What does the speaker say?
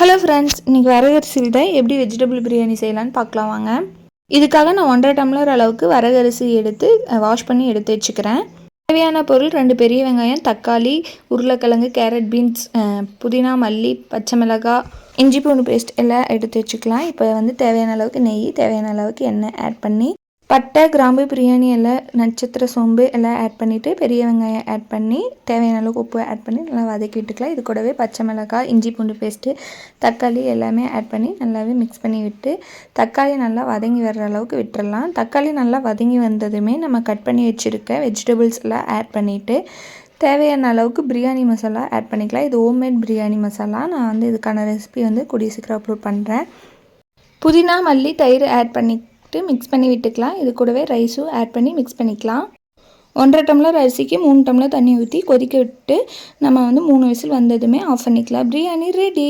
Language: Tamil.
ஹலோ ஃப்ரெண்ட்ஸ் இன்றைக்கி வரகரிசியில் தான் எப்படி வெஜிடபிள் பிரியாணி செய்யலான்னு பார்க்கலாம் வாங்க. இதுக்காக நான் ஒன்றரை டம்ளர் அளவுக்கு வரகரிசி எடுத்து வாஷ் பண்ணி எடுத்து வச்சுக்கிறேன். தேவையான பொருள் ரெண்டு பெரிய வெங்காயம் தக்காளி உருளைக்கிழங்கு கேரட் பீன்ஸ் புதினா மல்லி பச்சை மிளகாய் இஞ்சி பூண்டு பேஸ்ட் எல்லாம் எடுத்து வச்சுக்கலாம். இப்போ வந்து தேவையான அளவுக்கு நெய் தேவையான அளவுக்கு எண்ணெய் ஆட் பண்ணி பட்டை கிராம்பு பிரியாணி எல்லாம் நட்சத்திர சோம்பு எல்லாம் ஆட் பண்ணிவிட்டு பெரிய வெங்காயம் ஆட் பண்ணி தேவையான அளவுக்கு உப்பு ஆட் பண்ணி நல்லா வதக்கி விட்டுக்கலாம். இது கூடவே பச்சை மிளகாய் இஞ்சி பூண்டு பேஸ்ட்டு தக்காளி எல்லாமே ஆட் பண்ணி நல்லாவே மிக்ஸ் பண்ணி விட்டு தக்காளி நல்லா வதங்கி வர்ற அளவுக்கு விட்டுறலாம். தக்காளி நல்லா வதங்கி வந்ததுமே நம்ம கட் பண்ணி வச்சுருக்க வெஜிடபிள்ஸ் எல்லாம் ஆட் பண்ணிவிட்டு தேவையான அளவுக்கு பிரியாணி மசாலா ஆட் பண்ணிக்கலாம். இது ஹோம்மேட் பிரியாணி மசாலா. நான் வந்து இதுக்கான ரெசிபி வந்து கூடிய சீக்கிரம் அப்லோட் பண்ணுறேன் புதினா மல்லி தயிர் ஆட் பண்ணி விட்டு மிக்ஸ் பண்ணி விட்டுக்கலாம். இது கூடவே ரைஸும் ஆட் பண்ணி மிக்ஸ் பண்ணிக்கலாம். ஒன்றரை டம்ளர் அரிசிக்கு மூணு டம்ளர் தண்ணி ஊற்றி கொதிக்க விட்டு நம்ம வந்து மூணு விசில் வந்ததுமே ஆஃப் பண்ணிக்கலாம். பிரியாணி ரெடி